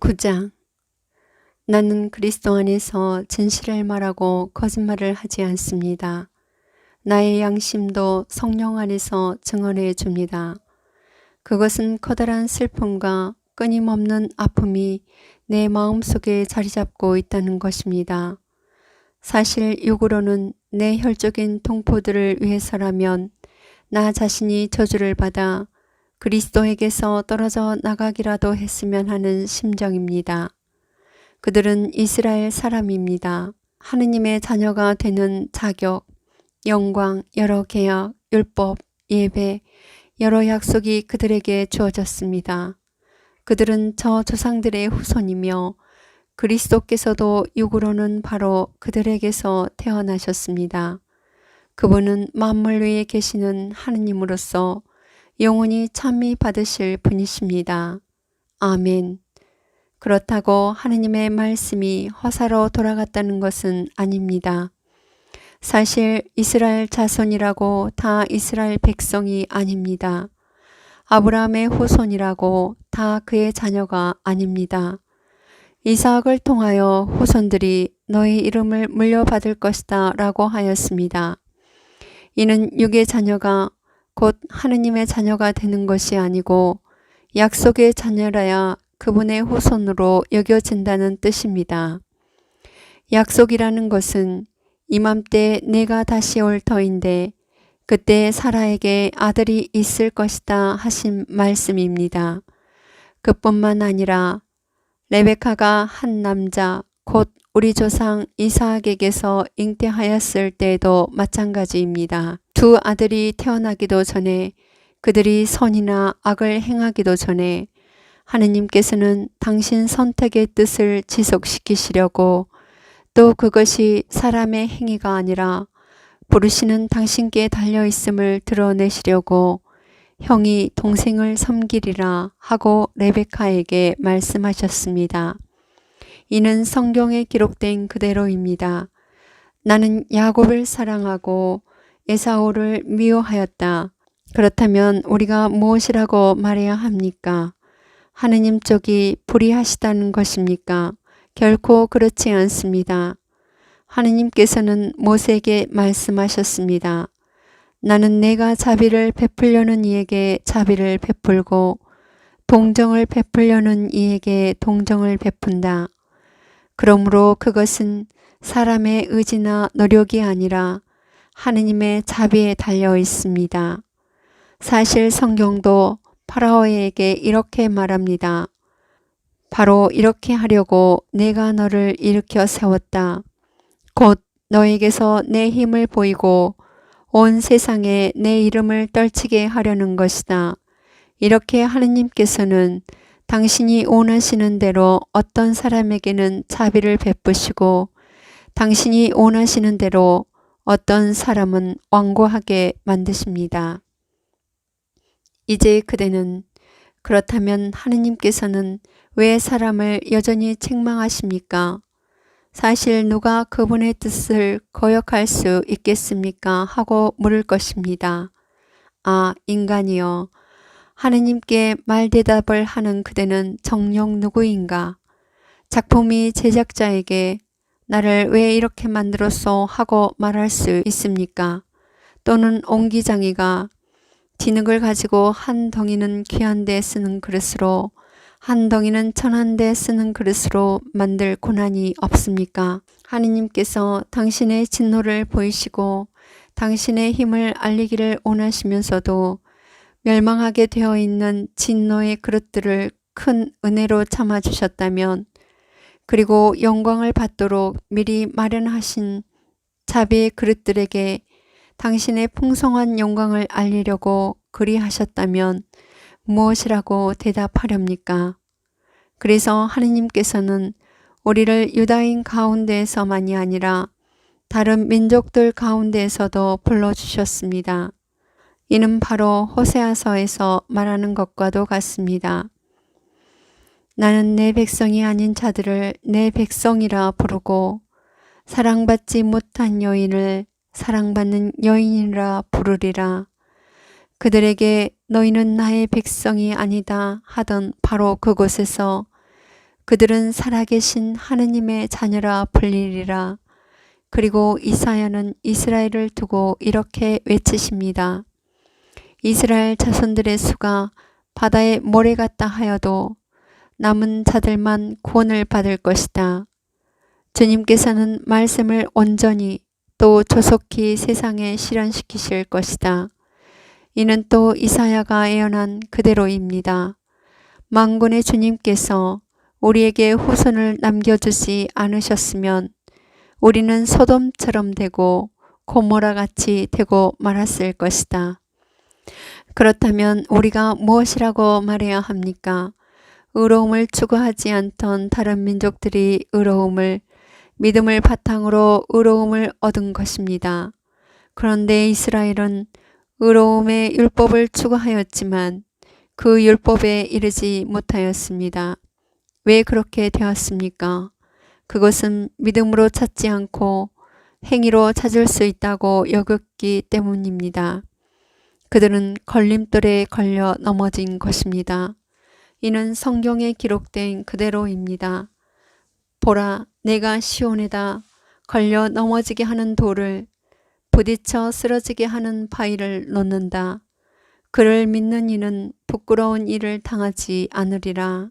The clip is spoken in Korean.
9장 나는 그리스도 안에서 진실을 말하고 거짓말을 하지 않습니다. 나의 양심도 성령 안에서 증언해 줍니다. 그것은 커다란 슬픔과 끊임없는 아픔이 내 마음 속에 자리 잡고 있다는 것입니다. 사실 육으로는 내 혈적인 동포들을 위해서라면 나 자신이 저주를 받아 그리스도에게서 떨어져 나가기라도 했으면 하는 심정입니다. 그들은 이스라엘 사람입니다. 하느님의 자녀가 되는 자격, 영광, 여러 계약, 율법, 예배, 여러 약속이 그들에게 주어졌습니다. 그들은 저 조상들의 후손이며 그리스도께서도 육으로는 바로 그들에게서 태어나셨습니다. 그분은 만물 위에 계시는 하느님으로서 영원히 참미 받으실 분이십니다. 아멘. 그렇다고 하느님의 말씀이 허사로 돌아갔다는 것은 아닙니다. 사실 이스라엘 자손이라고 다 이스라엘 백성이 아닙니다. 아브라함의 후손이라고 다 그의 자녀가 아닙니다. 이삭을 통하여 후손들이 너희 이름을 물려받을 것이다 라고 하였습니다. 이는 육의 자녀가 곧 하느님의 자녀가 되는 것이 아니고 약속의 자녀라야 그분의 후손으로 여겨진다는 뜻입니다. 약속이라는 것은 이맘때 내가 다시 올 터인데 그때 사라에게 아들이 있을 것이다 하신 말씀입니다. 그뿐만 아니라 레베카가 한 남자 곧 우리 조상 이삭에게서 잉태하였을 때도 마찬가지입니다. 두 아들이 태어나기도 전에 그들이 선이나 악을 행하기도 전에 하느님께서는 당신 선택의 뜻을 지속시키시려고 또 그것이 사람의 행위가 아니라 부르시는 당신께 달려 있음을 드러내시려고 형이 동생을 섬기리라 하고 레베카에게 말씀하셨습니다. 이는 성경에 기록된 그대로입니다. 나는 야곱을 사랑하고 에사오를 미워하였다. 그렇다면 우리가 무엇이라고 말해야 합니까? 하느님 쪽이 불의하시다는 것입니까? 결코 그렇지 않습니다. 하느님께서는 모세에게 말씀하셨습니다. 나는 내가 자비를 베풀려는 이에게 자비를 베풀고 동정을 베풀려는 이에게 동정을 베푼다. 그러므로 그것은 사람의 의지나 노력이 아니라 하느님의 자비에 달려 있습니다. 사실 성경도 파라오에게 이렇게 말합니다. 바로 이렇게 하려고 내가 너를 일으켜 세웠다. 곧 너에게서 내 힘을 보이고 온 세상에 내 이름을 떨치게 하려는 것이다. 이렇게 하느님께서는 당신이 원하시는 대로 어떤 사람에게는 자비를 베푸시고 당신이 원하시는 대로 어떤 사람은 완고하게 만드십니다. 이제 그대는 그렇다면 하느님께서는 왜 사람을 여전히 책망하십니까? 사실 누가 그분의 뜻을 거역할 수 있겠습니까? 하고 물을 것입니다. 아, 인간이여. 하느님께 말 대답을 하는 그대는 정녕 누구인가? 작품이 제작자에게 나를 왜 이렇게 만들었어 하고 말할 수 있습니까? 또는 옹기장이가 진흙을 가지고 한 덩이는 귀한 데 쓰는 그릇으로 한 덩이는 천한 데 쓰는 그릇으로 만들 고난이 없습니까? 하느님께서 당신의 진노를 보이시고 당신의 힘을 알리기를 원하시면서도 멸망하게 되어 있는 진노의 그릇들을 큰 은혜로 참아주셨다면 그리고 영광을 받도록 미리 마련하신 자비의 그릇들에게 당신의 풍성한 영광을 알리려고 그리하셨다면 무엇이라고 대답하렵니까? 그래서 하느님께서는 우리를 유다인 가운데에서만이 아니라 다른 민족들 가운데에서도 불러주셨습니다. 이는 바로 호세아서에서 말하는 것과도 같습니다. 나는 내 백성이 아닌 자들을 내 백성이라 부르고 사랑받지 못한 여인을 사랑받는 여인이라 부르리라. 그들에게 너희는 나의 백성이 아니다 하던 바로 그곳에서 그들은 살아계신 하느님의 자녀라 불리리라. 그리고 이사야는 이스라엘을 두고 이렇게 외치십니다. 이스라엘 자손들의 수가 바다의 모래 같다 하여도 남은 자들만 구원을 받을 것이다. 주님께서는 말씀을 온전히 또 조속히 세상에 실현시키실 것이다. 이는 또 이사야가 예언한 그대로입니다. 망군의 주님께서 우리에게 후손을 남겨주지 않으셨으면 우리는 소돔처럼 되고 고모라 같이 되고 말았을 것이다. 그렇다면 우리가 무엇이라고 말해야 합니까? 의로움을 추구하지 않던 다른 민족들이 의로움을 믿음을 바탕으로 의로움을 얻은 것입니다. 그런데 이스라엘은 의로움의 율법을 추구하였지만 그 율법에 이르지 못하였습니다. 왜 그렇게 되었습니까? 그것은 믿음으로 찾지 않고 행위로 찾을 수 있다고 여겼기 때문입니다. 그들은 걸림돌에 걸려 넘어진 것입니다. 이는 성경에 기록된 그대로입니다. 보라, 내가 시온에다 걸려 넘어지게 하는 돌을 부딪혀 쓰러지게 하는 바위를 놓는다. 그를 믿는 이는 부끄러운 일을 당하지 않으리라.